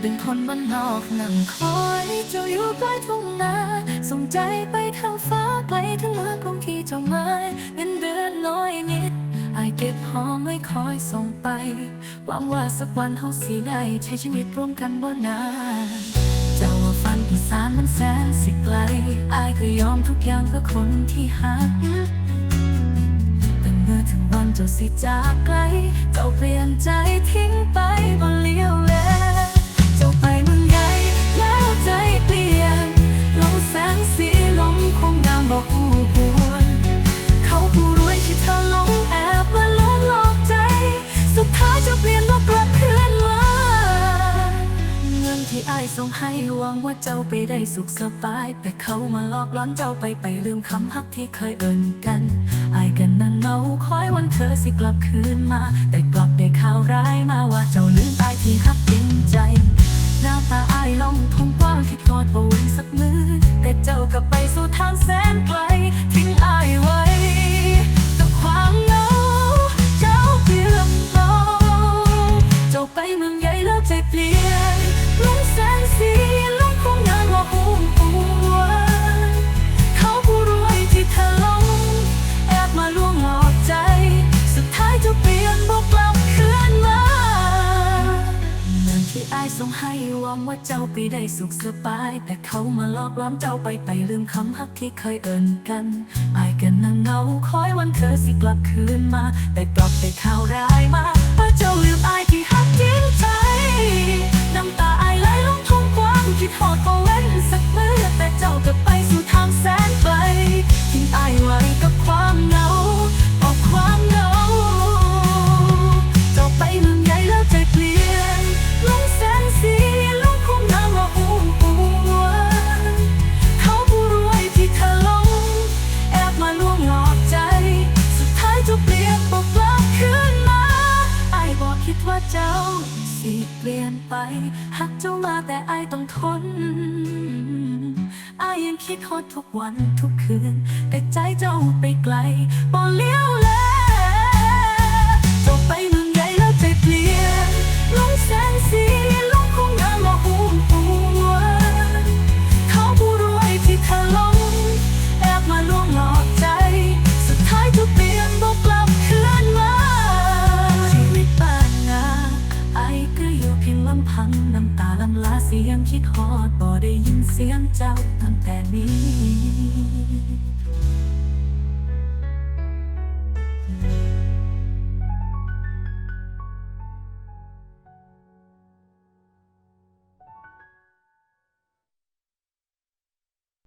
เป็นคนบ้านนอกนั่งคอยเจ้าอยู่ใกล้ทุ่งนาส่งใจไปทางฟ้าไกลถึงเมืองกรุงที่เจ้าไม้เงินเดือนน้อยนิดไอเก็บหอมไว้คอยส่งไปหวังว่าสักวันเฮาสิได้ใช้ชีวิตร่วมกันบ่นานเจ้าว่าฝันอีสานมันแสนสิไกลอายก็ยอมทุกอย่างเพื่อคนที่หักแต่เมื่อถึงวันเจ้าสิจากไกล เจ้าเปลี่ยนใจทิ้งไปบ่เลี้ยวแล บอกหวนเขาผู้รวยที่เธอหลงแอบมาหล้อหลอกใจ สุดท้ายจะเปลี่ยนมากลับคืนมาเงินที่ไอายส่งให้หวังว่าเจ้าไปได้สุขสบาย แต่เขามาหลอกล้อนเจ้าไปไปลืมคำฮักที่เคยเอ่นกันไอายกันนั่นเงาคอยวันเธอสิกลับคืนมา แต่กลับได้ข่าวร้ายมาว่าเจ้าลืมอายที่ฮัก ที่อายส่งให้หวังว่าเจ้าไปได้สุขสบาย แต่เขามาลอกล้อมเจ้าไปไปลืมคำฮักที่เคยเอ่นกันอายกันนั่งเงาคอยวันเธอสิกลับคืนมา แต่กลับไปข่าวร้ายมา ว่าเจ้าสิเปลี่ยนไปหักเจ้ามาแต่ไอ้ายต้องทนไอ้ายยังคิดฮอดทุกวันทุกคืน แต่ใจเจ้าไปไกลบ่เลี้ยว สียงเจ้าตั้งแต่นี้